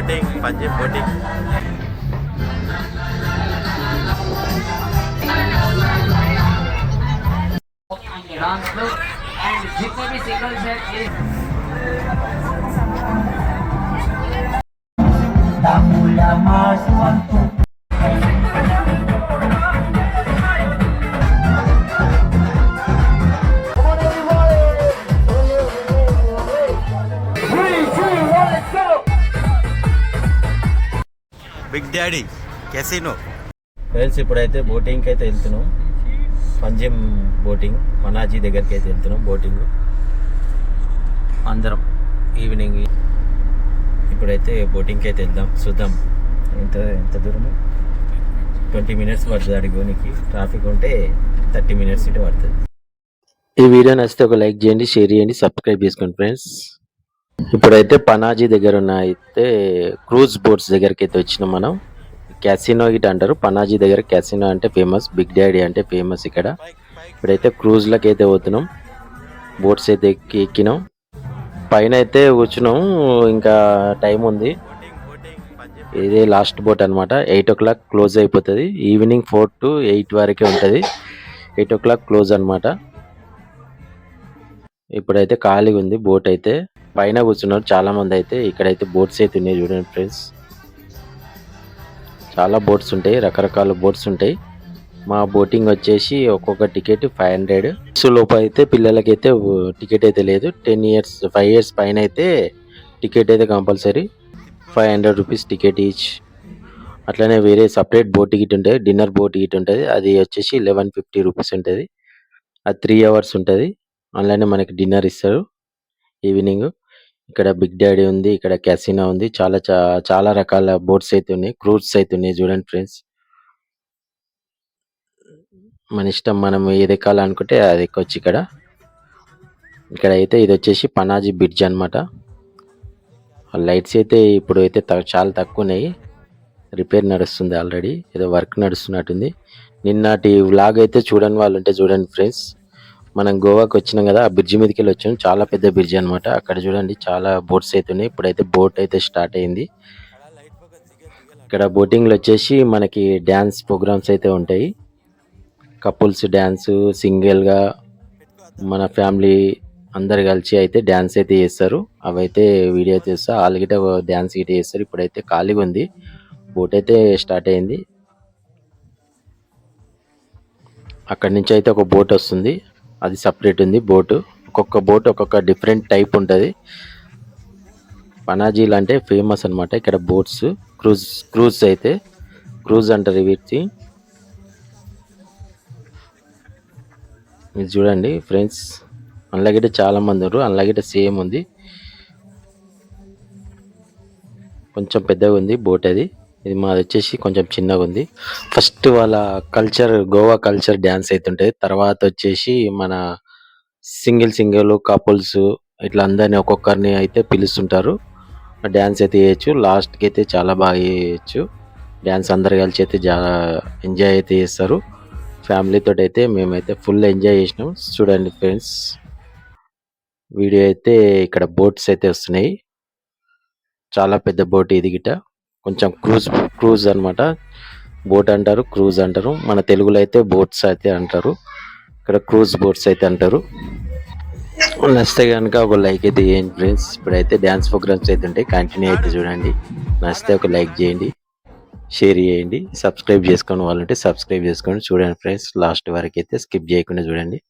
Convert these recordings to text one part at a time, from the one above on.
Boating पंजी boating जितने भी सिंगल्स हैं డాడీ కెసినో. ఫ్రెండ్స్ ఇప్పుడైతే బోటింగ్కి అయితే వెళ్తున్నాం. పంజిమ్ బోటింగ్ పనాజీ దగ్గరికి అయితే వెళ్తున్నాం బోటింగ్ అందరం ఈవినింగ్ ఇప్పుడైతే బోటింగ్కి అయితే వెళ్దాం చూద్దాం. ఎంత ఎంత దూరము? ట్వంటీ మినిట్స్ పడుతుంది అడిగోనికి ట్రాఫిక్ ఉంటే థర్టీ మినిట్స్ ఇటు పడుతుంది. ఈ వీడియో నచ్చితే ఒక లైక్ చేయండి షేర్ చేయండి సబ్స్క్రైబ్ చేసుకోండి ఫ్రెండ్స్ ఇప్పుడైతే పనాజీ దగ్గర ఉన్న అయితే క్రూజ్ బోట్స్ దగ్గరికి అయితే వచ్చినాం మనం. క్యాసినో ఇట్ అంటారు. పనాజీ దగ్గర క్యాసినో అంటే ఫేమస్ బిగ్ డాడీ అంటే ఫేమస్ ఇక్కడ. ఇప్పుడైతే క్రూజ్లకి అయితే పోతున్నాం. బోట్స్ అయితే ఎక్కి ఎక్కినాం. పైన అయితే కూర్చున్నాం. ఇంకా టైం ఉంది. ఇదే లాస్ట్ బోట్ అనమాట ఎయిట్ ఓ క్లాక్ క్లోజ్ అయిపోతుంది. ఈవినింగ్ ఫోర్ టు ఎయిట్ వరకే ఉంటుంది. ఎయిట్ ఓ క్లాక్ క్లోజ్ అనమాట ఇప్పుడైతే ఖాళీగా ఉంది బోట్ అయితే. పైన కూర్చున్నారు. చాలా మంది అయితే ఇక్కడైతే బోట్స్ అయితే ఉన్నాయి చూడండి ఫ్రెండ్స్ చాలా బోట్స్ ఉంటాయి రకరకాల బోట్స్ ఉంటాయి. మా బోటింగ్ వచ్చేసి ఒక్కొక్క టికెట్ ఫైవ్ హండ్రెడ్ సో లోపు అయితే పిల్లలకైతే టికెట్ అయితే లేదు. టెన్ ఇయర్స్ ఫైవ్ ఇయర్స్ పైన అయితే టికెట్ అయితే compulsory five hundred rupees ticket each అట్లనే వేరే సపరేట్ బోట్ టికెట్ ఉంటుంది. డిన్నర్ బోట్ టికెట్ ఉంటుంది. అది వచ్చేసి లెవెన్ ఫిఫ్టీ రూపీస్ ఉంటుంది. అది త్రీ అవర్స్ ఉంటుంది. అలానే మనకి డిన్నర్ ఇస్తారు. ఈవినింగ్ ఇక్కడ బిగ్ డాడీ ఉంది ఇక్కడ క్యాసినో ఉంది చాలా చా- చాలా రకాల బోట్స్ అయితే ఉన్నాయి క్రూట్స్ అయితే ఉన్నాయి చూడండి ఫ్రెండ్స్. మన ఇష్టం మనం ఏది ఎక్కాలనుకుంటే అది ఎక్కొచ్చు ఇక్కడ. ఇక్కడ అయితే ఇది వచ్చేసి పనాజీ బ్రిడ్జ్ అన్నమాట. లైట్స్ అయితే ఇప్పుడు అయితే చాలా తక్కువ ఉన్నాయి. రిపేర్ నడుస్తుంది ఆల్రెడీ ఏదో వర్క్ నడుస్తున్నట్టుంది. నిన్నటి వ్లాగ్ అయితే చూడని వాళ్ళు ఉంటే చూడండి ఫ్రెండ్స్. మనం గోవాకి వచ్చినాం కదా ఆ బ్రిడ్జ్ మీదకి వెళ్ళి వచ్చాం. చాలా పెద్ద బ్రిడ్జ్ అనమాట అక్కడ చూడండి చాలా బోట్స్ అయితే ఉన్నాయి. ఇప్పుడైతే బోట్ అయితే స్టార్ట్ అయింది. ఇక్కడ బోటింగ్లో వచ్చేసి మనకి డ్యాన్స్ ప్రోగ్రామ్స్ అయితే ఉంటాయి. కపుల్స్ డ్యాన్స్ సింగిల్గా మన ఫ్యామిలీ అందరు కలిసి అయితే డ్యాన్స్ అయితే చేస్తారు. అవైతే వీడియో తీస్తా వాళ్ళకిట డ్యాన్స్ గిట చేస్తారు. ఇప్పుడైతే ఖాళీగా ఉంది. బోట్ అయితే స్టార్ట్ అయింది. అక్కడి నుంచి అయితే ఒక బోట్ వస్తుంది. అది సపరేట్ ఉంది బోటు ఒక్కొక్క బోట్ ఒక్కొక్క డిఫరెంట్ టైప్ ఉంటుంది. పనాజీలు అంటే ఫేమస్ అన్నమాట ఇక్కడ బోట్స్ క్రూజ్ క్రూజ్ అయితే క్రూజ్ అంటారు వీటి మీరు చూడండి ఫ్రెండ్స్ అందులోగిట చాలా మంది ఉన్నారు అందులోగిట సేమ్ ఉంది. కొంచెం పెద్దగా ఉంది బోట్ అది. ఇది మాది వచ్చేసి కొంచెం చిన్నగా ఉంది. ఫస్ట్ వాళ్ళ కల్చర్ గోవా కల్చర్ డ్యాన్స్ అయితే ఉంటుంది తర్వాత వచ్చేసి మన సింగిల్ సింగిల్ కపుల్స్ ఇట్లా అందరిని ఒక్కొక్కరిని అయితే పిలుస్తుంటారు. డ్యాన్స్ అయితే చేయొచ్చు. లాస్ట్కి అయితే చాలా బాగా చేయొచ్చు. డ్యాన్స్ అందరు కలిసి అయితే చాలా ఎంజాయ్ అయితే చేస్తారు. ఫ్యామిలీతో అయితే మేమైతే ఫుల్ ఎంజాయ్ చేసినాం. చూడండి ఫ్రెండ్స్ వీడియో అయితే ఇక్కడ బోట్స్ అయితే వస్తున్నాయి. చాలా పెద్ద బోట్ ఇది గిట కొంచెం క్రూజ్ క్రూజ్ అనమాట బోట్ అంటారు క్రూజ్ అంటారు. మన తెలుగులో అయితే బోట్స్ అయితే అంటారు. ఇక్కడ క్రూజ్ బోట్స్ అయితే అంటారు. నచ్చితే కనుక ఒక లైక్ అయితే చేయండి ఫ్రెండ్స్. ఇప్పుడైతే డ్యాన్స్ ప్రోగ్రామ్స్ అయితే ఉంటాయి. కంటిన్యూ అయితే చూడండి. నచ్చితే ఒక లైక్ చేయండి. షేర్ చేయండి. సబ్స్క్రైబ్ చేసుకొని వాళ్ళు సబ్స్క్రైబ్ చేసుకొని చూడండి ఫ్రెండ్స్ లాస్ట్ వరకు అయితే స్కిప్ చేయకుండా చూడండి.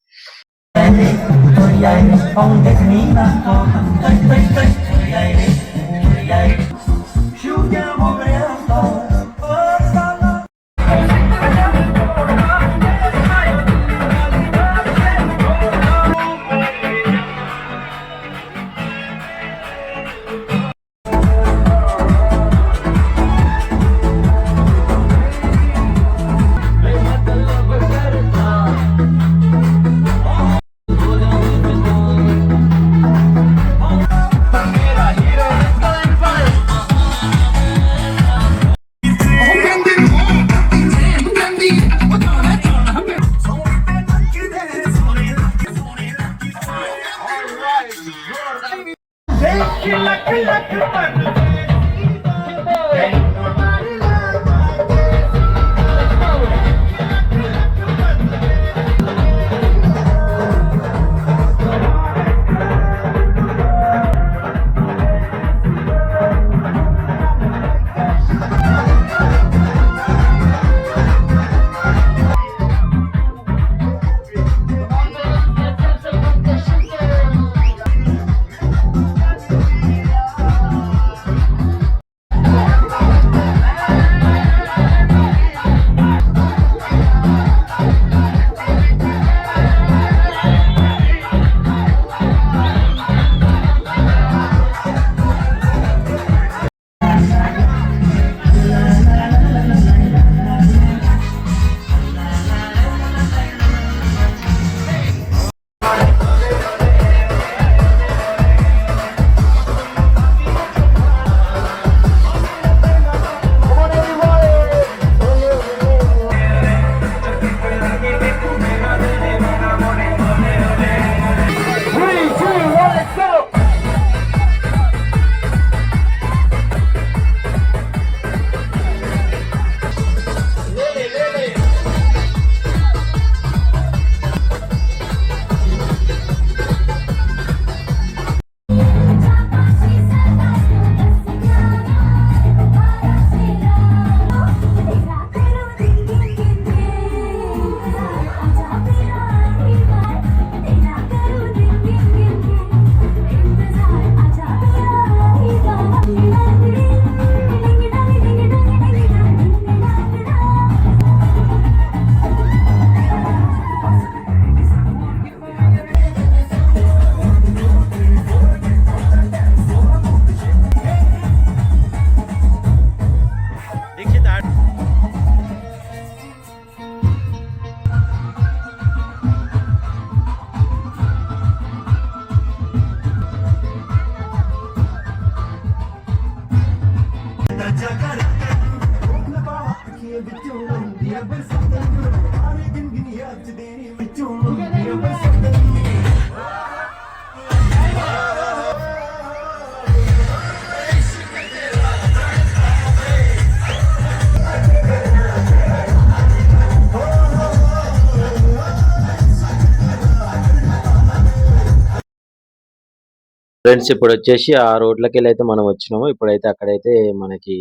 ఫ్రెండ్స్ ఇప్పుడు వచ్చేసి ఆ రోడ్లకి వెళ్ళి అయితే మనం వచ్చినాము. ఇప్పుడైతే అక్కడైతే మనకి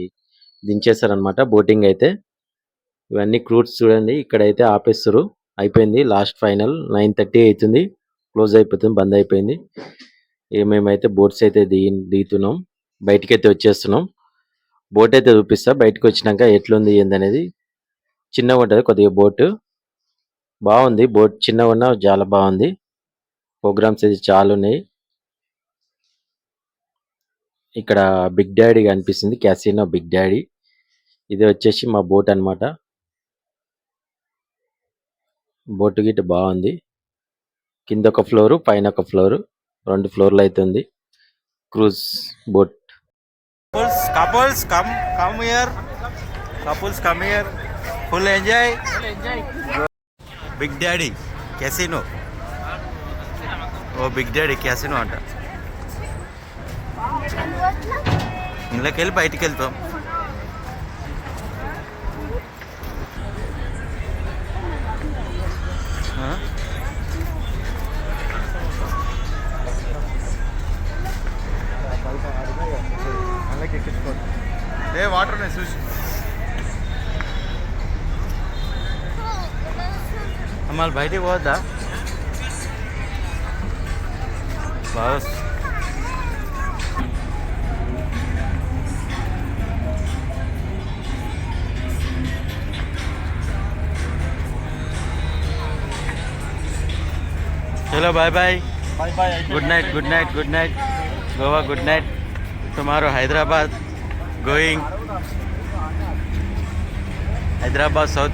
దించేస్తారనమాట బోటింగ్ అయితే. ఇవన్నీ క్రూట్స్ చూడండి ఇక్కడైతే ఆపేస్తారు అయిపోయింది లాస్ట్ ఫైనల్. నైన్ థర్టీ అవుతుంది క్లోజ్ అయిపోతుంది బంద్ అయిపోయింది. మేమైతే బోట్స్ అయితే దిగి దిగుతున్నాం. బయటికి అయితే వచ్చేస్తున్నాం. బోట్ అయితే చూపిస్తా. బయటకు వచ్చినాక ఎట్లుంది ఏందనేది. చిన్నగా ఉంటుంది కొద్దిగా బోట్. బాగుంది బోట్ చిన్నగా ఉన్నా చాలా బాగుంది. ప్రోగ్రామ్స్ అయితే చాలా ఉన్నాయి. ఇక్కడ బిగ్ డాడీ కనిపిస్తుంది క్యాసినో బిగ్ డాడీ. ఇది వచ్చేసి మా బోట్ అన్నమాట. బోట్ గిట్ బాగుంది. కింద ఒక ఫ్లోర్ పైన ఒక ఫ్లోర్ రెండు ఫ్లోర్లు అవుతుంది cruise boat. Couples couples come come here. Couples come here. Full enjoy. Big daddy ఓ బిగ్ డాడీ క్యాసినో అంట. ఇంట్లోకి వెళ్ళి బయటికి వెళ్తాం ఏ వాటర్ ఉన్నాయి చూసి. మళ్ళీ బయటికి పోద్దా బాగా चलो bye bye bye bye good night good night good night Goa good night tomorrow Hyderabad going Hyderabad south